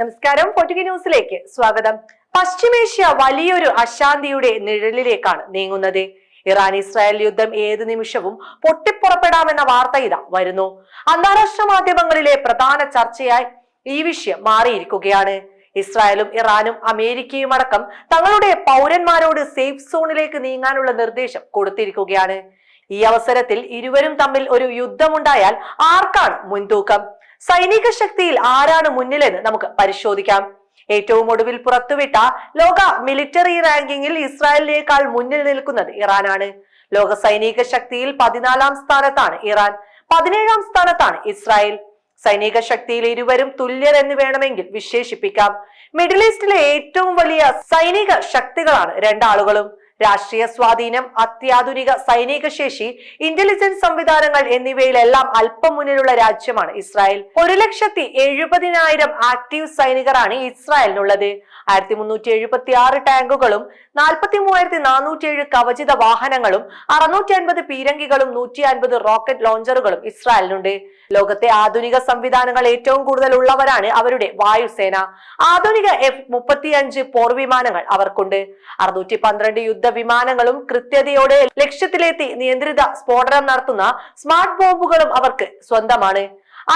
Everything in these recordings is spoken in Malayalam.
നമസ്കാരം. പൊറ്റുകി ന്യൂസിലേക്ക് സ്വാഗതം. പശ്ചിമേഷ്യ വലിയൊരു അശാന്തിയുടെ നിഴലിലേക്കാണ് നീങ്ങുന്നത്. ഇറാൻ ഇസ്രായേൽ യുദ്ധം ഏത് നിമിഷവും പൊട്ടിപ്പുറപ്പെടാമെന്ന വാർത്ത ഇതാ വരുന്നു. അന്താരാഷ്ട്ര മാധ്യമങ്ങളിലെ പ്രധാന ചർച്ചയായി ഈ വിഷയം മാറിയിരിക്കുകയാണ്. ഇസ്രായേലും ഇറാനും അമേരിക്കയും അടക്കം തങ്ങളുടെ പൗരന്മാരോട് സേഫ് സോണിലേക്ക് നീങ്ങാനുള്ള നിർദ്ദേശം കൊടുത്തിരിക്കുകയാണ്. ഈ അവസരത്തിൽ ഇരുവരും തമ്മിൽ ഒരു യുദ്ധമുണ്ടായാൽ ആർക്കാണ് മുൻതൂക്കം? സൈനിക ശക്തിയിൽ ആരാണ് മുന്നിലെന്ന് നമുക്ക് പരിശോധിക്കാം. ഏറ്റവും ഒടുവിൽ പുറത്തുവിട്ട ലോക മിലിറ്ററി റാങ്കിങ്ങിൽ ഇസ്രായേലിനേക്കാൾ മുന്നിൽ നിൽക്കുന്നത് ഇറാനാണ്. ലോക സൈനിക ശക്തിയിൽ പതിനാലാം സ്ഥാനത്താണ് ഇറാൻ. പതിനേഴാം സ്ഥാനത്താണ് ഇസ്രായേൽ. സൈനിക ശക്തിയിൽ ഇരുവരും തുല്യർ എന്ന് വേണമെങ്കിൽ വിശേഷിപ്പിക്കാം. മിഡിൽ ഈസ്റ്റിലെ ഏറ്റവും വലിയ സൈനിക ശക്തികളാണ് രണ്ടാളുകളും. രാഷ്ട്രീയ സ്വാധീനം അത്യാധുനിക സൈനിക ശേഷി ഇന്റലിജൻസ് സംവിധാനങ്ങൾ എന്നിവയിലെല്ലാം അല്പം മുന്നിലുള്ള രാജ്യമാണ് ഇസ്രായേൽ. ഒരു ലക്ഷത്തി എഴുപതിനായിരം ആക്റ്റീവ് സൈനികരാണ് ഇസ്രായേലിനുള്ളത്. ആയിരത്തി മുന്നൂറ്റി എഴുപത്തി ആറ് ടാങ്കുകളും നാൽപ്പത്തി മൂവായിരത്തി നാനൂറ്റി ഏഴ് കവചിത വാഹനങ്ങളും അറുന്നൂറ്റി അൻപത് പീരങ്കികളും നൂറ്റി അൻപത് റോക്കറ്റ് ലോഞ്ചറുകളും ഇസ്രായേലിനുണ്ട്. ലോകത്തെ ആധുനിക സംവിധാനങ്ങൾ ഏറ്റവും കൂടുതൽ ഉള്ളവരാണ് അവരുടെ വായുസേന. ആധുനിക എഫ് മുപ്പത്തിയഞ്ച് പോർവിമാനങ്ങൾ അവർക്കുണ്ട്. അറുന്നൂറ്റി പന്ത്രണ്ട് യുദ്ധവിമാനങ്ങളും കൃത്യതയോടെ ലക്ഷ്യത്തിലെത്തി നിയന്ത്രിത സ്ഫോടനം നടത്തുന്ന സ്മാർട്ട് ബോംബുകളും അവർക്ക് സ്വന്തമാണ്.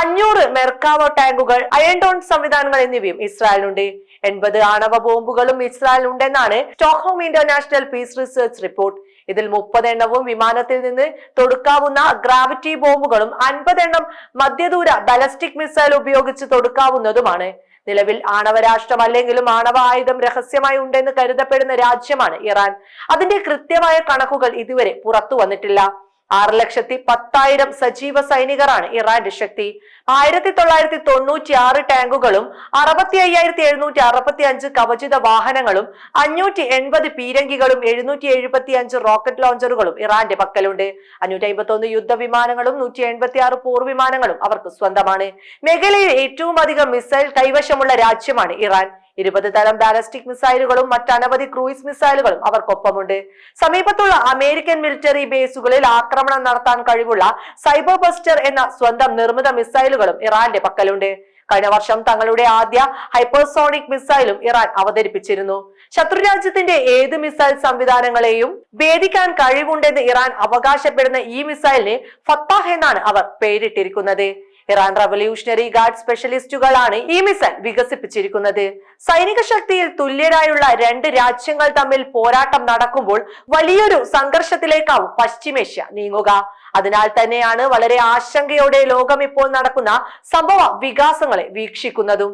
അഞ്ഞൂറ് മെർക്കാവോ ടാങ്കുകൾ അയൺഡോൺ സംവിധാനങ്ങൾ എന്നിവയും ഇസ്രായേലിനുണ്ട്. എൺപത് ആണവ ബോംബുകളും ഇസ്രായേലിനുണ്ടെന്നാണ് Stockholm international peace research report. ഇതിൽ മുപ്പതെണ്ണവും വിമാനത്തിൽ നിന്ന് തൊടുക്കാവുന്ന ഗ്രാവിറ്റി ബോംബുകളും അൻപതെണ്ണം മധ്യദൂര ബലസ്റ്റിക് മിസൈൽ ഉപയോഗിച്ച് തൊടുക്കാവുന്നതുമാണ്. നിലവിൽ ആണവ രാഷ്ട്രമല്ലെങ്കിലും ആണവ ആയുധം രഹസ്യമായി ഉണ്ടെന്ന് കരുതപ്പെടുന്ന രാജ്യമാണ് ഇറാൻ. അതിന്റെ കൃത്യമായ കണക്കുകൾ ഇതുവരെ പുറത്തു വന്നിട്ടില്ല. ആറ് ലക്ഷത്തി പത്തായിരം സജീവ സൈനികരാണ് ഇറാന്റെ ശക്തി. ആയിരത്തി തൊള്ളായിരത്തി തൊണ്ണൂറ്റി ആറ് ടാങ്കുകളും അറുപത്തി അയ്യായിരത്തി എഴുന്നൂറ്റി അറുപത്തി അഞ്ച് കവചിത വാഹനങ്ങളും അഞ്ഞൂറ്റി എൺപത് പീരങ്കികളും എഴുന്നൂറ്റി എഴുപത്തി അഞ്ച് റോക്കറ്റ് ലോഞ്ചറുകളും ഇറാന്റെ പക്കലുണ്ട്. അഞ്ഞൂറ്റി അമ്പത്തി ഒന്ന് യുദ്ധവിമാനങ്ങളും നൂറ്റി എൺപത്തി ആറ് പോർവിമാനങ്ങളും അവർക്ക് സ്വന്തമാണ്. മേഖലയിൽ ഏറ്റവും അധികം മിസൈൽ കൈവശമുള്ള രാജ്യമാണ് ഇറാൻ. ഇരുപത് തരം ബാലസ്റ്റിക് മിസൈലുകളും മറ്റനവധി ക്രൂയിസ് മിസൈലുകളും അവർക്കൊപ്പമുണ്ട്. സമീപത്തുള്ള അമേരിക്കൻ മിലിറ്ററി ബേസുകളിൽ ആക്രമണം നടത്താൻ കഴിവുള്ള സൈബർ ബസ്റ്റർ എന്ന സ്വന്തം നിർമ്മിത മിസൈലുകളും ഇറാന്റെ പക്കലുണ്ട്. കഴിഞ്ഞ വർഷം തങ്ങളുടെ ആദ്യ ഹൈപ്പർസോണിക് മിസൈലും ഇറാൻ അവതരിപ്പിച്ചിരുന്നു. ശത്രുരാജ്യത്തിന്റെ ഏത് മിസൈൽ സംവിധാനങ്ങളെയും ഭേദിക്കാൻ കഴിവുണ്ടെന്ന് ഇറാൻ അവകാശപ്പെടുന്ന ഈ മിസൈലിന് ഫത്താഹ് എന്നാണ് അവർ പേരിട്ടിരിക്കുന്നത്. ഇറാൻ റവല്യൂഷണറി ഗാർഡ് സ്പെഷ്യലിസ്റ്റുകളാണ് ഈ മിസൈൽ വികസിപ്പിച്ചിരിക്കുന്നത്. സൈനിക ശക്തിയിൽ തുല്യരായുള്ള രണ്ട് രാജ്യങ്ങൾ തമ്മിൽ പോരാട്ടം നടക്കുമ്പോൾ വലിയൊരു സംഘർഷത്തിലേക്കാവും പശ്ചിമേഷ്യ നീങ്ങുക. അതിനാൽ തന്നെയാണ് വളരെ ആശങ്കയോടെ ലോകം ഇപ്പോൾ നടക്കുന്ന സംഭവ വികാസങ്ങളെ വീക്ഷിക്കുന്നതും.